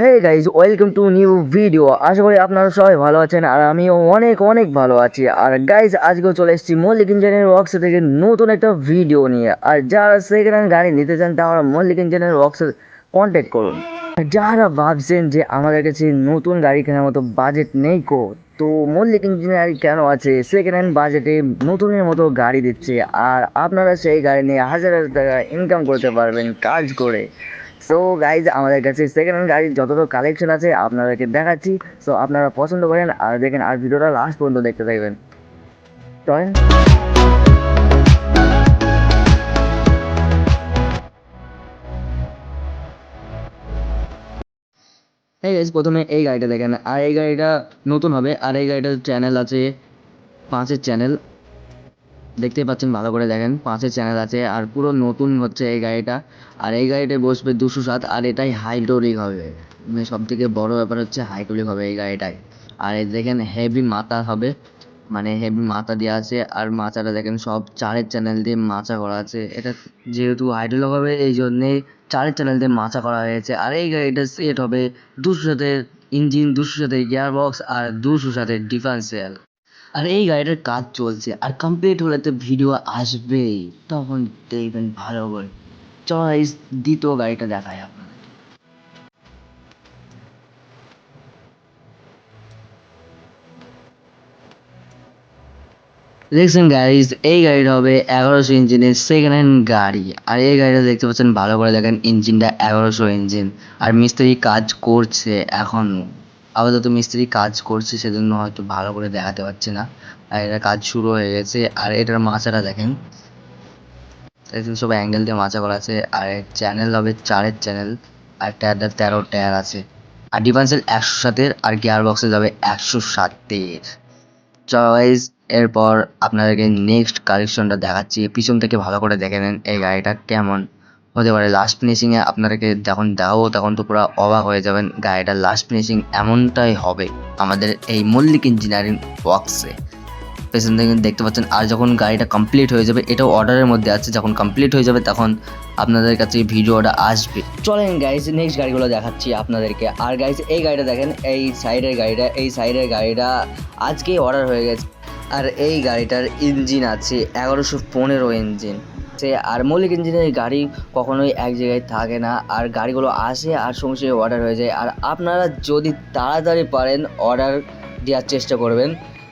Hey guys welcome to new video আশা করি আপনারা সবাই ভালো আছেন আর আমিও অনেক অনেক ভালো আছি। আর গাইজ আজকেও চলে এসেছি মল্লিক ইঞ্জিনিয়ার ওয়ার্কস থেকে নতুন একটা ভিডিও নিয়ে। আর যারা সেকেন্ড হ্যান্ড গাড়ি নিতে চান, তারা মল্লিক ইঞ্জিনিয়ার ওয়ার্কসে কন্ট্যাক্ট করুন। যারা ভাবছেন যে আমাদের কাছে নতুন গাড়ি কেনার মতো বাজেট নেই কো, তো মল্লিক ইঞ্জিনিয়ারিং কেন আছে? সেকেন্ড হ্যান্ড বাজেটে নতুনের মতো গাড়ি দিচ্ছে। আর আপনারা সেই গাড়ি নিয়ে হাজার হাজার টাকা ইনকাম করতে পারবেন কাজ করে। সো গাইজ আমাদের কাছে সেকেন্ড হ্যান্ড গাড়ির যতটা কালেকশন আছে আপনাদেরকে দেখাচ্ছি। সো আপনারা পছন্দ করেন আর দেখেন আর ভিডিওটা লাস্ট পর্যন্ত দেখতে থাকবেন। চলেন এই গাইজ প্রথমে এই গাড়িটা দেখেন। আর এই গাড়িটা নতুন হবে। আর এই গাড়িটার চ্যানেল আছে পাঁচের চ্যানেল দেখতেই পাচ্ছেন, ভালো করে দেখেন পাঁচের চ্যানেল আছে, আর পুরো নতুন হচ্ছে এই গাড়িটা। আর এই গাড়িটায় বসবে দুশো সাত, আর এটাই হাইড্রোলিক হবে। মানে সব থেকে বড় ব্যাপার হচ্ছে হাইড্রোলিক হবে এই গাড়িটায় আর এই দেখেন হেভি মাথা হবে মানে হেভি মাথা দেওয়া আছে, আর মাচাটা দেখেন, সব চারের চ্যানেল দিয়ে মাচা করা আছে। এটা যেহেতু হাইড্রোলিক হবে, এই জন্যেই চারের চ্যানেল দিয়ে মাচা করা হয়েছে। আর এই গাড়িটা সেট হবে দুশো সাথে ইঞ্জিন দুশো সাথে গিয়ার বক্স আর দুশো সাথে ডিফারেন্সিয়াল আর এই গাড়িটার কাজ চলছে, আর কমপ্লিট হলে তো ভিডিও আসবেই। তখন দেখবেন ভালো করে। চয়েস দ্বিতীয় গাড়িটা দেখায় আপনার দেখছেন গাড়ি এই গাড়িটা হবে এগারোশো ইঞ্জিনের সেকেন্ড হ্যান্ড গাড়ি। আর এই গাড়িটা দেখতে পাচ্ছেন, ভালো করে দেখেন ইঞ্জিনটা এগারোশো ইঞ্জিন। আর মিস্ত্রি কাজ করছে এখনও। আপাতত মিস্ত্রি কাজ করছে, সেজন্য হয়তো ভালো করে দেখাতে পারছে না। আর এটা কাজ শুরু হয়ে গেছে, আর এটার মাচাটা দেখেন। দেখছেন সব অ্যাঙ্গেল দিয়ে মাচা করা আছে, আর চ্যানেল হবে চারের চ্যানেল আর টায়ারটা তেরো টায়ার আছে। আর ডিফারেন্সিয়াল একশো সাতের, আর গিয়ার বক্সে যাবে একশো সাতের। চয়েস এরপর আপনাদেরকে নেক্সট কালেকশনটা দেখাচ্ছি। পিছন থেকে ভালো করে দেখে নেন এই গাড়িটা কেমন। হতে পারে লাস্ট ফিনিশিংয়ে আপনাদেরকে যখন দেখাবো, তখন তো পুরো অবাক হয়ে যাবেন, গাড়িটার লাস্ট ফিনিশিং এমনটাই হবে আমাদের এই মল্লিক ইঞ্জিনিয়ারিং বক্সে পেছন থেকে দেখতে পাচ্ছেন, আর যখন গাড়িটা কমপ্লিট হয়ে যাবে, এটাও অর্ডারের মধ্যে আছে, যখন কমপ্লিট হয়ে যাবে, তখন আপনাদের কাছে ভিডিওটা আসবে। চলেন গাইজ নেক্সট গাড়িগুলো দেখাচ্ছি আপনাদেরকে। আর গাইজ এই গাড়িটা দেখেন, এই সাইডের গাড়িটা, এই সাইডের গাড়িটা আজকেই অর্ডার হয়ে গেছে। আর এই গাড়িটার ইঞ্জিন আছে, এগারোশো পনেরো ইঞ্জিন সে আর মৌলিক ইঞ্জিনের গাড়ি কখনোই এক জায়গায় থাকে না। আর গাড়িগুলো আসে আর সঙ্গে সঙ্গে অর্ডার হয়ে যায়। আর আপনারা যদি তাড়াতাড়ি পারেন অর্ডার দেওয়ার চেষ্টা করবেন।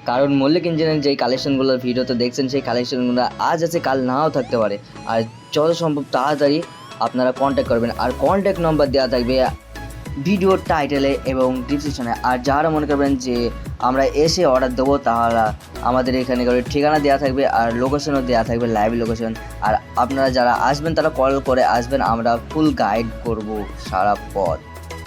কারণ মল্লিক ইঞ্জিনিয়ারিং যেই কালেকশনগুলোর ভিডিওতে দেখছেন, সেই কালেকশনগুলো আজ আছে, কাল নাও থাকতে পারে। আর যত সম্ভব তাড়াতাড়ি আপনারা কন্ট্যাক্ট করবেন। আর কন্ট্যাক্ট নম্বর দেওয়া থাকবে ভিডিওর টাইটেলে এবং ডিসক্রিপশনে আর যারা মনে করবেন যে আমরা এসে অর্ডার দেবো, তাহলে আমাদের এখানে ঠিকানা দেওয়া থাকবে আর লোকেশনও দেওয়া থাকবে লাইভ লোকেশন আর আপনারা যারা আসবেন, তারা কল করে আসবেন, আমরা ফুল গাইড করব সারা পথ।